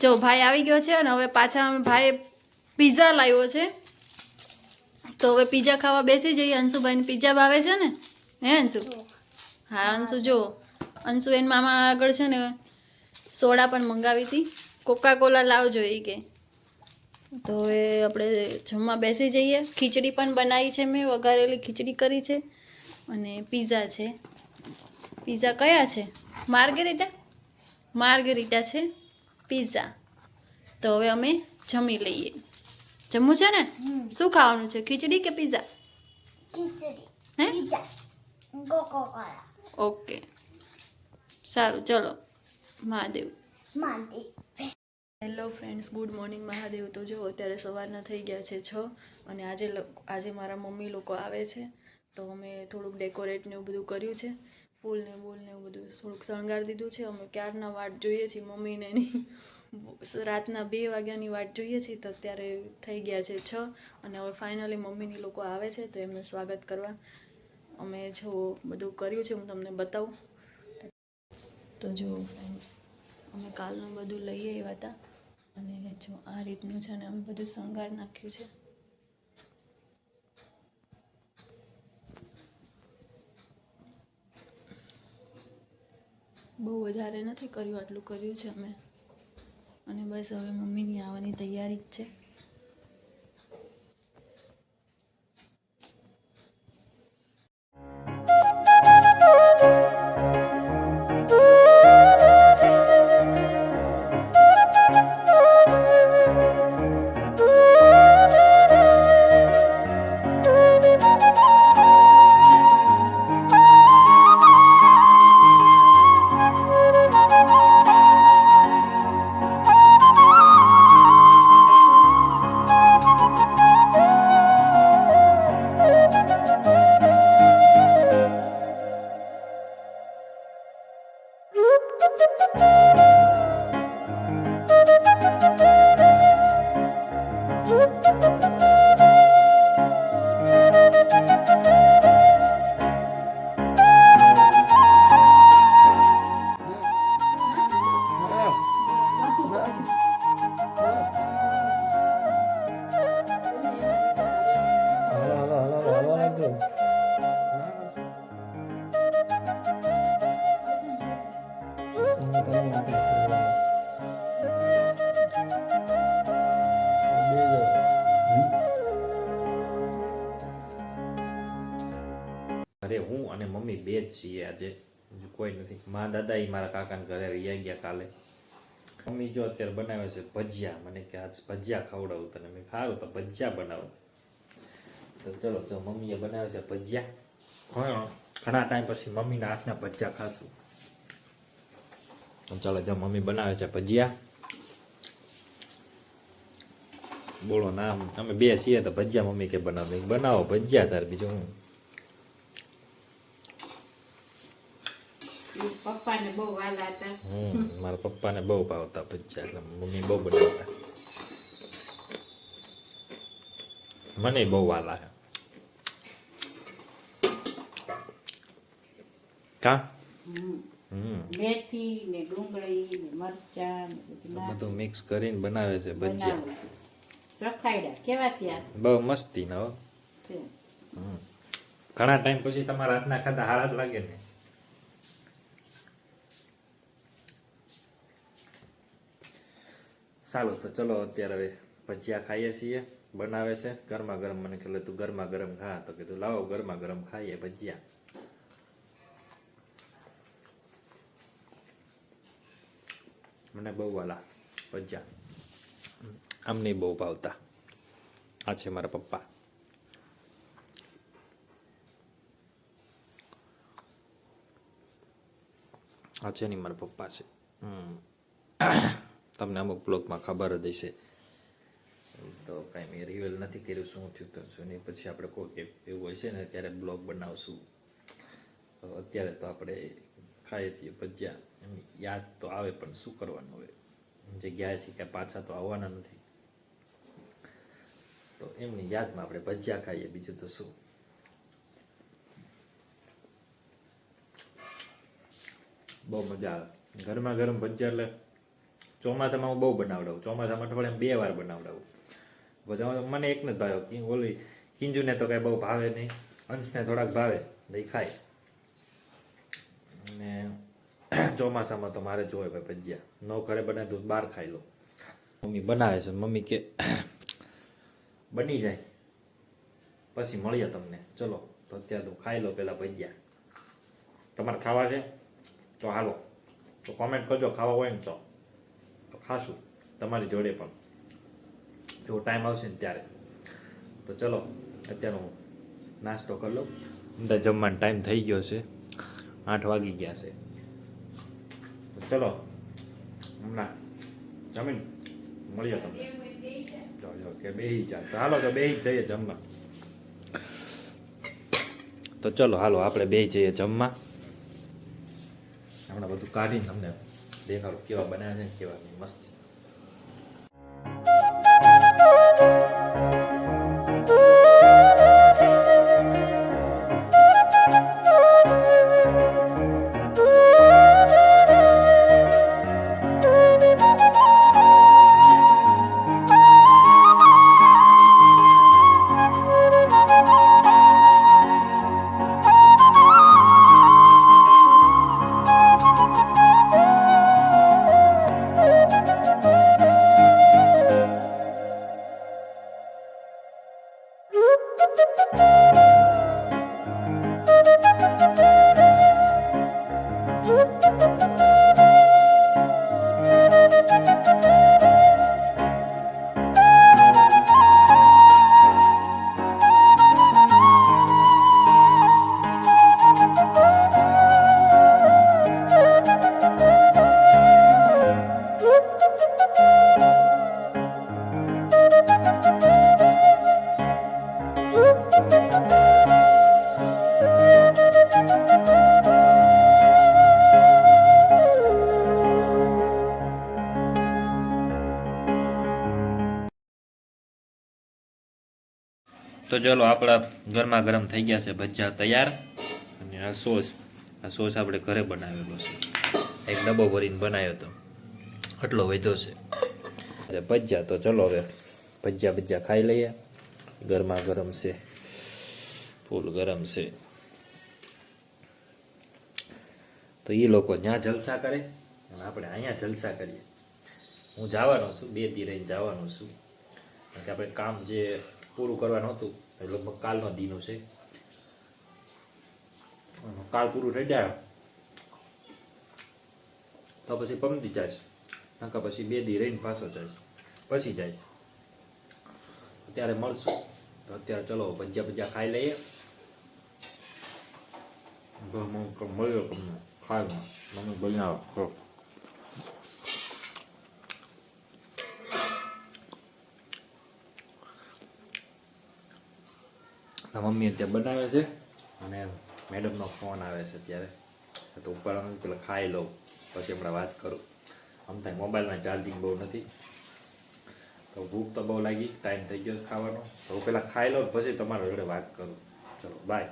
જો ભાઈ આવી ગયો છે અને હવે પાછા અમે ભાઈ પીઝા લાવ્યો છે. તો હવે પીઝા ખાવા બેસી જઈએ. અંશુભાઈને પીઝા ભાવે છે ને? હે અંશુ? હા અંશુ જો. અંશુ એન મામા આગળ છે ને સોડા પણ મંગાવી હતી. કોકા કોલા લાવજો એ કે. તો હવે આપણે જમવા બેસી જઈએ. ખીચડી પણ બનાવી છે મેં. વઘારેલી ખીચડી કરી છે અને પીઝા છે. પીઝા કયા છે? માર્ગેરીટા? માર્ગેરીટા છે. પીઝા તો હવે અમે જમી લઈએ. જમવું છે ને? શું ખાવાનું છે? ખીચડી કે પીઝા હે? Pizza okay. સારું ચલો. Mahadev. Hello friends good morning Mahadev. તો જો અત્યારે સવારના થઈ ગયા છે છ અને આજે લો- આજે મારા મમ્મી લોકો આવે છે. તો અમે થોડુંક ડેકોરેટ ને એવું બધું કર્યું છે. ફૂલ બોલને એવું બધું થોડુંક શણગાર દીધું છે. અમે ક્યારના વાટ જોઈએ છીએ, મમ્મીને એની રાતના બે વાગ્યાની વાટ જોઈએ છીએ તો અત્યારે થઈ ગયા છે છ અને હવે ફાઇનલી મમ્મીની લોકો આવે છે તો એમનું સ્વાગત કરવા. અમે જો બધું કર્યું છે, હું તમને બતાવું. તો જો ફ્રેન્ડ્સ અમે કાલનું બધું લઈ આવ્યા હતા અને જો આ રીતનું છે ને અમે બધું શણગાર નાખ્યું છે. બહુ વધારે નથી કર્યું, આટલું કર્યું છે અમે. અને બસ હવે મમ્મીની આવવાની તૈયારી જ છે. ઘરે હું અને મમ્મી બે જ છીએ આજે. કોઈ નથી. મા દાદા એ મારા કાકાને ઘરે વહી ગયા કાલે. મમ્મી જો અત્યારે બનાવે છે ભજીયા. મને કે આજ ભજીયા ખવડાવું તને. મેં ખાવું તો ભજીયા બનાવો. તો ચલો જો મમ્મીએ બનાવે છે ભજીયા. હા. ઘણા ટાઈમ પછી મમ્મીના હાથના ભજીયા ખાશું. ચાલો જો મમ્મી બનાવે છે ભજીયા. બોલો નામ. અમે બે છીએ તો ભજીયા મમ્મી કે બનાવો? બનાવો ભજીયા તાર બીજું હું. પપ્પાને બહુ વાલા હતા હમ મારા પપ્પાને બહુ ભાવતા ભજીયા એટલે મમ્મી બહુ બનાવતા. મને બહુ વાલા છે. કા? મેથી ને ડુંગળી ને મરચા બધું મિક્સ કરીને બનાવે છે ભજીયા. રખાયડા. કેવા થયા? બહુ મસ્તી ના ઘણા ટાઈમ પછી તમારા હાથના ખાતા હારા જ લાગે ને. સારું તો ચલો અત્યારે હવે ભજીયા ખાઈએ છીએ, બનાવે છે, ગરમા ગરમ મને કહેલું તું ગરમા ગરમ ખા તો કીધું લાવો ગરમા ગરમ ખાઈએ ભજીયા. મને બહુ વાલા ભજીયા. આમ નહીં બહુ ભાવતા. આ છે મારા પપ્પા. આ છે નહીં મારા પપ્પા છે. હમ. તમને અમુક બ્લોગમાં ખબર જ હશે. તો કાંઈ મેં રિવેલ નથી કર્યું શું થયું તો શું નહીં. પછી આપણે કોઈ એવું હોય છે ને ત્યારે બ્લોગ બનાવશું. તો અત્યારે તો આપણે ખાઈએ છીએ ભજીયા. એમ યાદ તો આવે પણ શું કરવાનું હવે? જે ગયા છે કે પાછા તો આવવાના નથી. તો એમની યાદમાં આપણે ભજીયા ખાઈએ. બીજું તો શું? બહુ મજા આવે. ગરમા ગરમ ભજીયા એટલે ચોમાસામાં હું બહુ બનાવડાવું, ચોમાસામાં અઠવાડિયામાં બે વાર બનાવડાવું. બધા મને એક જ ભાવ્યો ઓલી કિંજુને તો કાંઈ બહુ ભાવે નહીં, અંશને થોડાક ભાવે દહીં ખાય. અને ચોમાસામાં તો મારે જોવે ભાઈ ભજીયા. ન ઘરે બને તો બહાર ખાઈ લો. મમ્મી બનાવે છે. મમ્મી કે, બની જાય. પછી મળીએ તમને. ચલો, તો અત્યારે તો ખાઈ લો પહેલાં ભજીયા. તમારે ખાવા છે? તો હાલો. તો કોમેન્ટ કરજો, ખાવા હોય ને તો. તો ખાશું, તમારી જોડે પણ. એવો ટાઈમ આવશે ને ત્યારે. તો ચલો અત્યારે હું નાસ્તો કરી લઉં. અંદર જમવાનો ટાઈમ થઈ ગયો છે. આઠ વાગી ગયા છે. તો ચલો, હમણાં જમીન મળીએ તમને. કે બેહી જા હાલો, તો બેહી જઈએ જમવા. તો ચલો, હાલો, આપણે બે જઈએ જમવા. હમણાં બધું કાઢીને તમને દેખાડો કેવા બનાવ્યા છે ને કેવા નહીં મસ્ત તો ચલો આપણા ગરમા ગરમ થઈ ગયા છે ભજીયા તૈયાર. અને આ સોસ આ સોસ આપણે ઘરે બનાવેલો છે. એક ડબ્બો ભરીને બનાવ્યો હતો. આટલો વધ્યો છે. ભજીયા તો ચલો હવે ભજીયા ભજીયા ખાઈ લઈએ. ગરમા ગરમ છે. ફૂલ ગરમ છે. તો એ લોકો ત્યાં જલસા કરે? અને આપણે અહીંયા જલસા કરીએ. હું જવાનો છું, બે દી રહીને જવાનો છું. કારણ કે આપણે કામ જે પૂરું કરવાનું હતું. લગભગ કાલનો દીનું છે. કાલ પૂરું થઈ તો પછી પમતી જાય. નકા પછી બે દી રહીને પાછો જાય. પછી જાય. અત્યારે મળશું. તો અત્યારે ચલો ભજીયા ભજીયા ખાઈ લઈએ. મળ્યો તમને ખાય મમ્મી બનાવો મમ્મી અત્યારે બનાવે છે અને મેડમનો ફોન આવે છે અત્યારે. તો ઉપર પેલા ખાઈ લઉં, પછી હમણાં વાત કરું. આમ થાય મોબાઈલમાં ચાર્જિંગ બહુ નથી. તો ભૂખ તો બહુ લાગી, ટાઈમ થઈ ગયો ખાવાનો. તો હું પેલા ખાઈ લઉં પછી તમારા જોડે વાત કરું. ચલો બાય